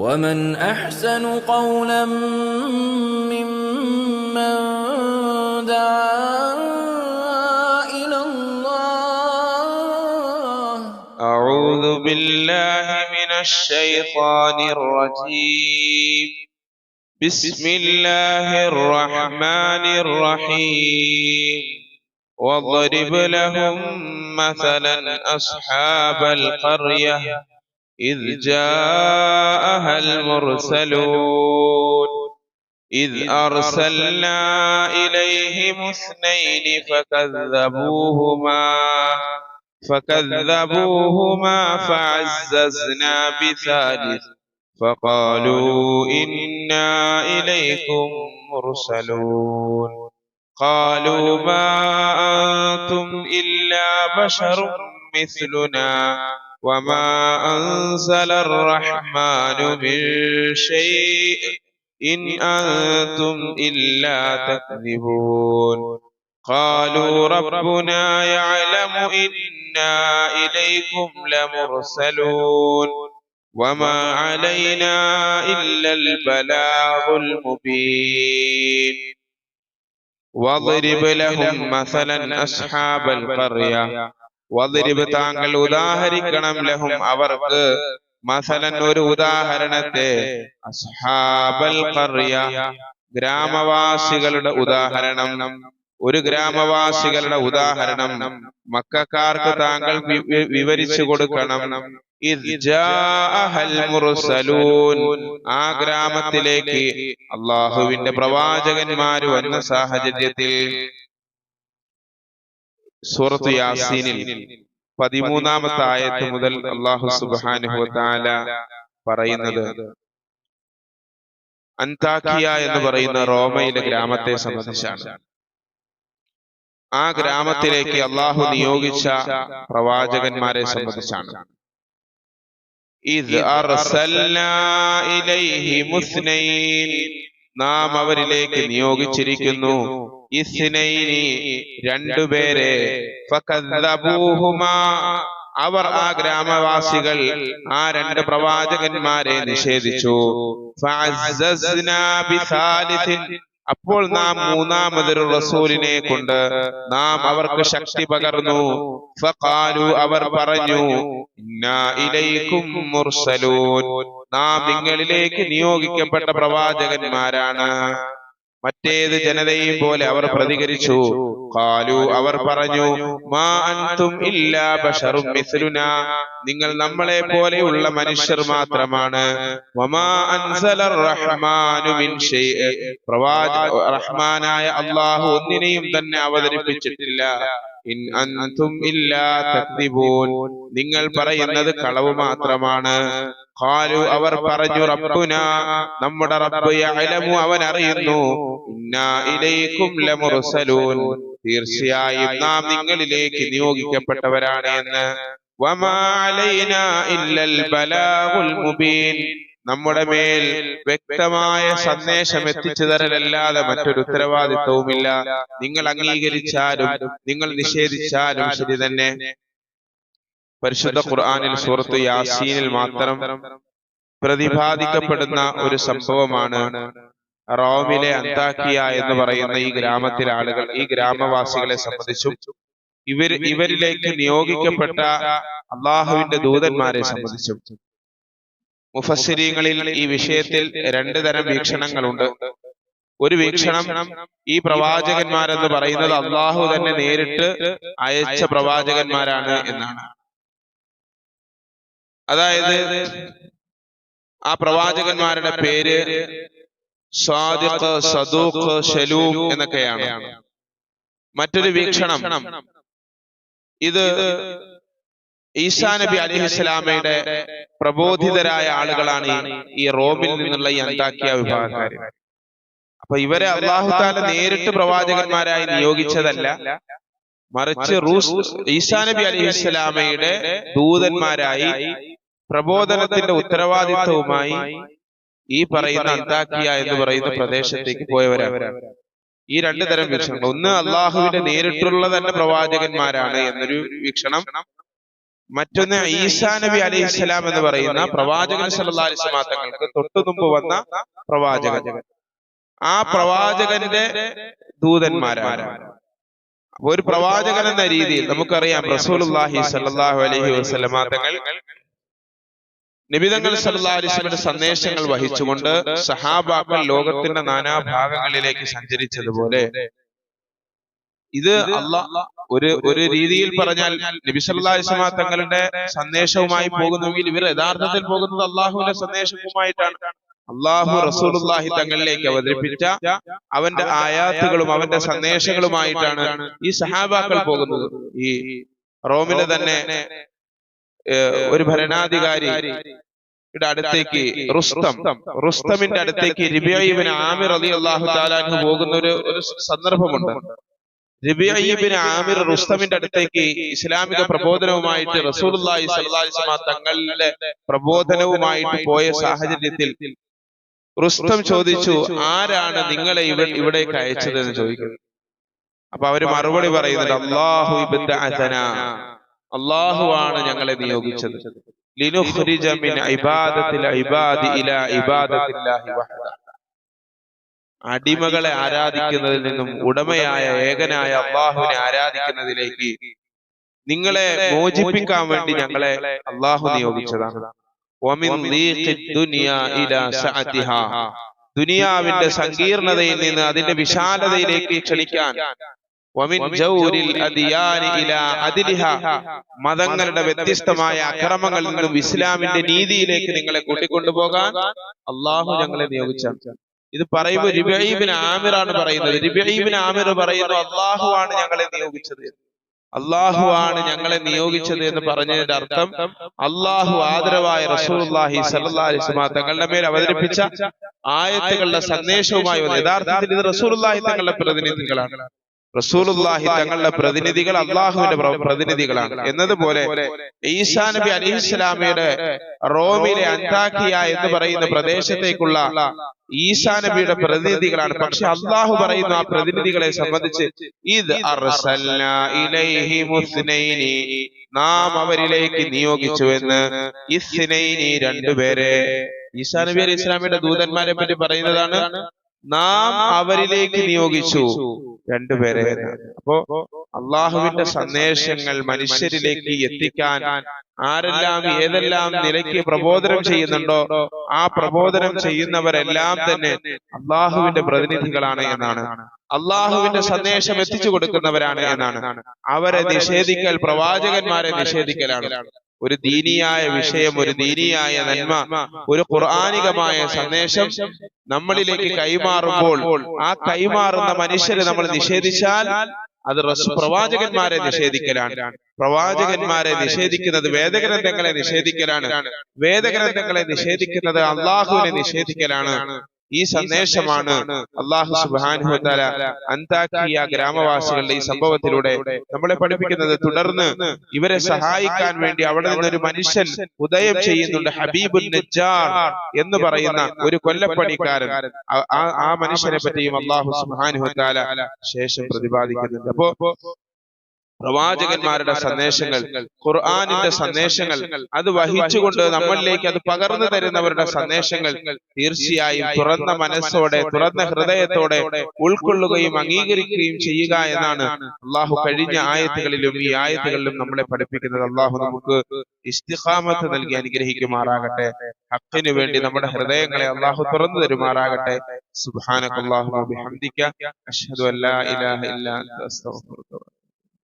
ومن احسن قولا ممن دعا إلى الله أعوذ بالله من الشيطان الرجيم. بسم الله الرحمن الرحيم. واضرب لهم مثلا أصحاب القرية. إذ جاءها المرسلون. إذ أرسلنا إليهم اثنين فكذبوهما. فكذبوهما فعززنا بثالث. فقالوا إنا إليكم مرسلون. قالوا ما أنتم إلا بشر مثلنا. وما أنزل الرحمن من شيء إن أنتم إلا تكذبون قالوا ربنا يعلم إنا إليكم لمرسلون وما علينا إلا البلاغ المبين واضرب لهم مثلا أصحاب القرية വതിരിബ് താങ്കൾ ഉദാഹരിക്കണം ലഹും അവർക്ക് മസലൻ ഒരു ഉദാഹരണത്തെ അസ്ഹാബൽ ഖർയ ഗ്രാമവാസികളുടെ ഉദാഹരണം. ഒരു ഗ്രാമവാസികളുടെ ഉദാഹരണം. മക്കാർക്ക് താങ്കൾ വിവരിച്ചു കൊടുക്കണം. ആ ഗ്രാമത്തിലേക്ക് അള്ളാഹുവിന്റെ പ്രവാചകന്മാര് വന്ന സാഹചര്യത്തിൽ സൂറത്ത് യാസീനിൽ പതിമൂന്നാമത്തെ ആയത്ത് മുതൽ അള്ളാഹു സുബ്ഹാനഹു താല പറയുന്നത് അന്താക്കിയ എന്ന് പറയുന്ന റോമയിലെ ഗ്രാമത്തെ സംബന്ധിച്ചാണ്. ആ ഗ്രാമത്തിലേക്ക് അള്ളാഹു നിയോഗിച്ച പ്രവാചകന്മാരെ സംബന്ധിച്ചാണ്. ഇത്. നാം അവരിലേക്ക് നിയോഗിച്ചിരിക്കുന്നു ഇസ്നൈനി രണ്ടുപേരെ. അവർ ആ ഗ്രാമവാസികൾ ആ രണ്ട് പ്രവാചകന്മാരെ നിഷേധിച്ചു. അപ്പോൾ നാം മൂന്നാമതൊരു റസൂലിനെ കൊണ്ട് നാം അവർക്ക് ശക്തി പകർന്നു. ഫഖാലു അവർ പറഞ്ഞു ഇലൈക്കും മുർസലൂൻ. നാം നിങ്ങളിലേക്ക് നിയോഗിക്കപ്പെട്ട പ്രവാചകന്മാരാണ്. മറ്റേത് ജനതയും പോലെ അവർ പ്രതികരിച്ചു. കാലു അവർ പറഞ്ഞു മാ അൻതും ഇല്ലാ ബഷറും മിസ്ലുന. നിങ്ങൾ നമ്മളെ പോലെയുള്ള മനുഷ്യർ മാത്രമാണ്. റഹ്മാനായ അള്ളാഹു ഒന്നിനെയും തന്നെ അവതരിപ്പിച്ചിട്ടില്ല. ഇൻ അൻതും ഇല്ലാ നിങ്ങൾ പറയുന്നത് കളവ് മാത്രമാണ്. ഖാലു അവർ പറഞ്ഞു റബ്ബുന നമ്മുടെ റബ്ബ് യഅലമു അവൻ അറിയുന്നു. ഇന്നാ ഇലൈക്കും ലമുർസലൂൻ. തീർച്ചയായും നാം നിങ്ങളിലേക്ക് നിയോഗിക്കപ്പെട്ടവരാണ് എന്ന്. വമാ അലൈനാ ഇല്ലൽ ബലാഗുൽ മുബീൻ. നമ്മുടെ മേൽ വ്യക്തമായ സന്ദേശം എത്തിച്ചു തരലല്ലാതെ മറ്റൊരു ഉത്തരവാദിത്വവുമില്ല. നിങ്ങൾ അംഗീകരിച്ചാലും നിങ്ങൾ നിഷേധിച്ചാലും ശരി തന്നെ. പരിശുദ്ധ ഖുർആാനിൽ സൂറത്ത് യാസീനിൽ മാത്രം പ്രതിപാദിക്കപ്പെടുന്ന ഒരു സംഭവമാണ് റോമിലെ അന്താക്കിയ എന്ന് പറയുന്ന ഈ ഗ്രാമത്തിലെ ആളുകൾ ഈ ഗ്രാമവാസികളെ സംബന്ധിച്ചും ഇവർ ഇവരിലേക്ക് നിയോഗിക്കപ്പെട്ട അള്ളാഹുവിന്റെ ദൂതന്മാരെ സംബന്ധിച്ചും. മുഫസ്സിരീങ്ങളിൽ ഈ വിഷയത്തിൽ രണ്ട് തരം വീക്ഷണങ്ങളുണ്ട്. ഒരു വീക്ഷണം ഈ പ്രവാചകന്മാരെന്ന് പറയുന്നത് അള്ളാഹു തന്നെ നേരിട്ട് അയച്ച പ്രവാചകന്മാരാണ് എന്നാണ്. അതായത് ആ പ്രവാചകന്മാരുടെ പേര് സാദിഖ് സദൂഖ് ഷലൂം എന്നൊക്കെയാണ്. മറ്റൊരു വീക്ഷണം. ഇത് ഈസാ നബി അലിഹിസ്ലാമയുടെ പ്രബോധിതരായ ആളുകളാണ് ഈ- ഈ റോമിൽ നിന്നുള്ള ഈ അന്താക്കിയ വിഭാഗക്കാർ അപ്പൊ ഇവരെ അള്ളാഹുദാല നേരിട്ട് പ്രവാചകന്മാരായി നിയോഗിച്ചതല്ല മറിച്ച് റൂസ് ഈസാ നബി അലിഹിസ്ലാമയുടെ ദൂതന്മാരായി പ്രബോധനത്തിന്റെ ഉത്തരവാദിത്വവുമായി ഈ പറയുന്ന അന്താക്കിയ എന്ന് പറയുന്ന പ്രദേശത്തേക്ക് പോയവരാണ്. ഈ രണ്ടു തരം വീക്ഷണങ്ങൾ ഒന്ന് അള്ളാഹുവിന്റെ നേരിട്ടുള്ള തന്നെ പ്രവാചകന്മാരാണ് എന്നൊരു വീക്ഷണം. മറ്റൊന്ന് ഈസാ നബി അലൈഹി ഇസ്ലാം എന്ന് പറയുന്ന പ്രവാചകൻ സല്ലല്ലാഹു അലൈഹി വസല്ലം തങ്ങൾക്ക് തൊട്ടു മുമ്പ് വന്ന പ്രവാചകൻ. ആ പ്രവാചകന്റെ ദൂതന്മാരാണ്. ഒരു പ്രവാചകൻ എന്ന രീതിയിൽ നമുക്കറിയാം റസൂലുള്ളാഹി സല്ലല്ലാഹു അലൈഹി വസല്ലമ തങ്ങൾ നിബിതങ്ങൾ വസല്ലമയുടെ സന്ദേശങ്ങൾ വഹിച്ചുകൊണ്ട് സഹാബാക്കൾ ലോകത്തിന്റെ നാനാഭാഗങ്ങളിലേക്ക് സഞ്ചരിച്ചതുപോലെ ഇത് അള്ളാഹ് ഒരു ഒരു രീതിയിൽ പറഞ്ഞാൽ നബി സല്ലാസ്മ തങ്ങളുടെ സന്ദേശവുമായി പോകുന്നുവെങ്കിൽ ഇവർ യഥാർത്ഥത്തിൽ പോകുന്നത് അള്ളാഹുവിന്റെ സന്ദേശവുമായിട്ടാണ്. അള്ളാഹു റസൂലുള്ളാഹി തങ്ങളിലേക്ക് അവതരിപ്പിച്ച അവന്റെ ആയാത്തുകളും അവന്റെ സന്ദേശങ്ങളുമായിട്ടാണ് ഈ സഹാബാക്കൾ പോകുന്നത്. ഈ റോമിലെ തന്നെ ഒരു ഭരണാധികാരി അടുത്തേക്ക് റുസ്തം. റുസ്തമിന്റെ അടുത്തേക്ക് റിബിബിന് ആമിർ അലി അള്ളാഹു താലാൻഹു പോകുന്ന ഒരു ഒരു സന്ദർഭമുണ്ട്. റിബിബിന് ആമിർ റുസ്തമിന്റെ അടുത്തേക്ക് ഇസ്ലാമിക പ്രബോധനവുമായിട്ട് സ്വല്ലല്ലാഹി അലൈഹി തങ്ങളുടെ പ്രബോധനവുമായിട്ട് പോയ സാഹചര്യത്തിൽ റുസ്തം ചോദിച്ചു ആരാണ് നിങ്ങളെ ഇവ ഇവിടേക്ക് അയച്ചത്? എന്ന് ചോദിക്കുന്നു അപ്പൊ അവർ മറുപടി പറയുന്നുണ്ട് അള്ളാഹു ഇബ്തഅസന അള്ളാഹു ആണ് ഞങ്ങളെ നിയോഗിച്ചത്. ലിനുഖ്രിജ മിൻ ഇബാദത്തിൽ ഇബാദി ഇലാ ഇബാദത്തില്ലാഹി വഹദ അടിമകളെ ആരാധിക്കുന്നതിൽ നിന്നും ഉടമയായ ഏകനായ അള്ളാഹുവിനെ ആരാധിക്കുന്നതിലേക്ക് നിങ്ങളെ മോചിപ്പിക്കാൻ വേണ്ടി ഞങ്ങളെ അള്ളാഹു നിയോഗിച്ചതാണ്. ദുനിയാവിന്റെ സങ്കീർണതയിൽ നിന്ന് അതിന്റെ വിശാലതയിലേക്ക് ക്ഷണിക്കാൻ മതങ്ങളുടെ വ്യത്യസ്തമായ അക്രമങ്ങളിൽ നിന്നും ഇസ്ലാമിന്റെ നീതിയിലേക്ക് നിങ്ങളെ കൂട്ടിക്കൊണ്ടുപോകാൻ അള്ളാഹു ഞങ്ങളെ നിയോഗിച്ച. ഇത് പറയുമ്പോൾ റിബൈബിന് ആമിറാണ് പറയുന്നത്. റിബൈബിന് ആമിർ പറയുന്നു അള്ളാഹു ആണ് ഞങ്ങളെ നിയോഗിച്ചത്. അള്ളാഹു ആണ് ഞങ്ങളെ നിയോഗിച്ചത് എന്ന് പറഞ്ഞതിന്റെ അർത്ഥം അള്ളാഹു ആദരവായ സല്ലല്ലാഹു അലൈഹി തങ്ങളുടെ മേൽ അവതരിപ്പിച്ച ആയത്തുകളുടെ സന്ദേശവുമായി വന്നു. യഥാർത്ഥത്തിൽ ഇത് റസൂലുള്ളാഹി തങ്ങളുടെ പ്രതിനിധികളാണ്. റസൂലുള്ളാഹി തങ്ങളുടെ പ്രതിനിധികൾ അള്ളാഹുവിന്റെ പ്ര- പ്രതിനിധികളാണ്. എന്നതുപോലെ ഈസാ നബി അലിഹിസ്ലാമിയുടെ റോമിലെ അന്താക്കിയ എന്ന് പറയുന്ന പ്രദേശത്തേക്കുള്ള ഈസാ നബിയുടെ പ്രതിനിധികളാണ്. പക്ഷെ അള്ളാഹു പറയുന്ന ആ പ്രതിനിധികളെ സംബന്ധിച്ച് ഇത്. നാം അവരിലേക്ക് നിയോഗിച്ചുവെന്ന് ഇസ്നൈനി രണ്ടുപേരെ ഈസാ നബി അലി ഇസ്ലാമിയുടെ ദൂതന്മാരെ പറ്റി പറയുന്നതാണ് നാം അവരിലേക്ക് നിയോഗിച്ചു. രണ്ടുപേരെ. അപ്പോ അള്ളാഹുവിന്റെ സന്ദേശങ്ങൾ മനുഷ്യരിലേക്ക് എത്തിക്കാൻ ആരെല്ലാം ഏതെല്ലാം നിലയ്ക്ക് പ്രബോധനം ചെയ്യുന്നുണ്ടോ ആ പ്രബോധനം ചെയ്യുന്നവരെല്ലാം തന്നെ അള്ളാഹുവിന്റെ പ്രതിനിധികളാണ് എന്നാണ്. അള്ളാഹുവിന്റെ സന്ദേശം എത്തിച്ചു കൊടുക്കുന്നവരാണ് എന്നാണ്. അവരെ നിഷേധിക്കൽ പ്രവാചകന്മാരെ നിഷേധിക്കലാണ്. ഒരു ദീനിയായ വിഷയം ഒരു ദീനിയായ നന്മ ഒരു ഖുർആാനികമായ സന്ദേശം നമ്മളിലേക്ക് കൈമാറുമ്പോൾ ആ കൈമാറുന്ന മനുഷ്യരെ നമ്മൾ നിഷേധിച്ചാൽ അത് പ്രവാചകന്മാരെ നിഷേധിക്കലാണ്. പ്രവാചകന്മാരെ നിഷേധിക്കുന്നത് വേദഗ്രന്ഥങ്ങളെ നിഷേധിക്കലാണ്. വേദഗ്രന്ഥങ്ങളെ നിഷേധിക്കുന്നത് അള്ളാഹുവിനെ നിഷേധിക്കലാണ്. ഈ സന്ദേശമാണ് അള്ളാഹു സുബാനു തആല അന്താക്കിയ ഗ്രാമവാസികളുടെ ഈ സംഭവത്തിലൂടെ നമ്മളെ പഠിപ്പിക്കുന്നത് തുടർന്ന് ഇവരെ സഹായിക്കാൻ വേണ്ടി അവിടെ നിന്നൊരു മനുഷ്യൻ ഉദയം ചെയ്യുന്നുണ്ട് ഹബീബുൽ നജ്ജാർ എന്ന് പറയുന്ന ഒരു കൊല്ലപ്പണിക്കാരൻ. ആ- മനുഷ്യനെ പറ്റിയും അള്ളാഹു സുബാനു തആല ശേഷം പ്രതിപാദിക്കുന്നുണ്ട്. അപ്പോ പ്രവാചകന്മാരുടെ സന്ദേശങ്ങൾ ഖുർആാനിന്റെ സന്ദേശങ്ങൾ അത് വഹിച്ചുകൊണ്ട് നമ്മളിലേക്ക് അത് പകർന്നു തരുന്നവരുടെ സന്ദേശങ്ങൾ തീർച്ചയായും തുറന്ന മനസ്സോടെ തുറന്ന ഹൃദയത്തോടെ ഉൾക്കൊള്ളുകയും അംഗീകരിക്കുകയും ചെയ്യുക എന്നാണ് അള്ളാഹു കഴിഞ്ഞ ആയത്തുകളിലും ഈ ആയത്തുകളിലും നമ്മളെ പഠിപ്പിക്കുന്നത് അള്ളാഹു നമുക്ക് ഇസ്തിഖാമത്ത് നൽകി അനുഗ്രഹിക്കുമാറാകട്ടെ. ഹക്കിന് വേണ്ടി നമ്മുടെ ഹൃദയങ്ങളെ അള്ളാഹു തുറന്നു തരുമാറാകട്ടെ. സുഹാനക്കുള്ളാഹു അഭിഹന്ദിക്കാം അഷ്ഹദു അല്ലാ ഇലാഹ ഇല്ലാ അസ്തഗ്ഫിറുക.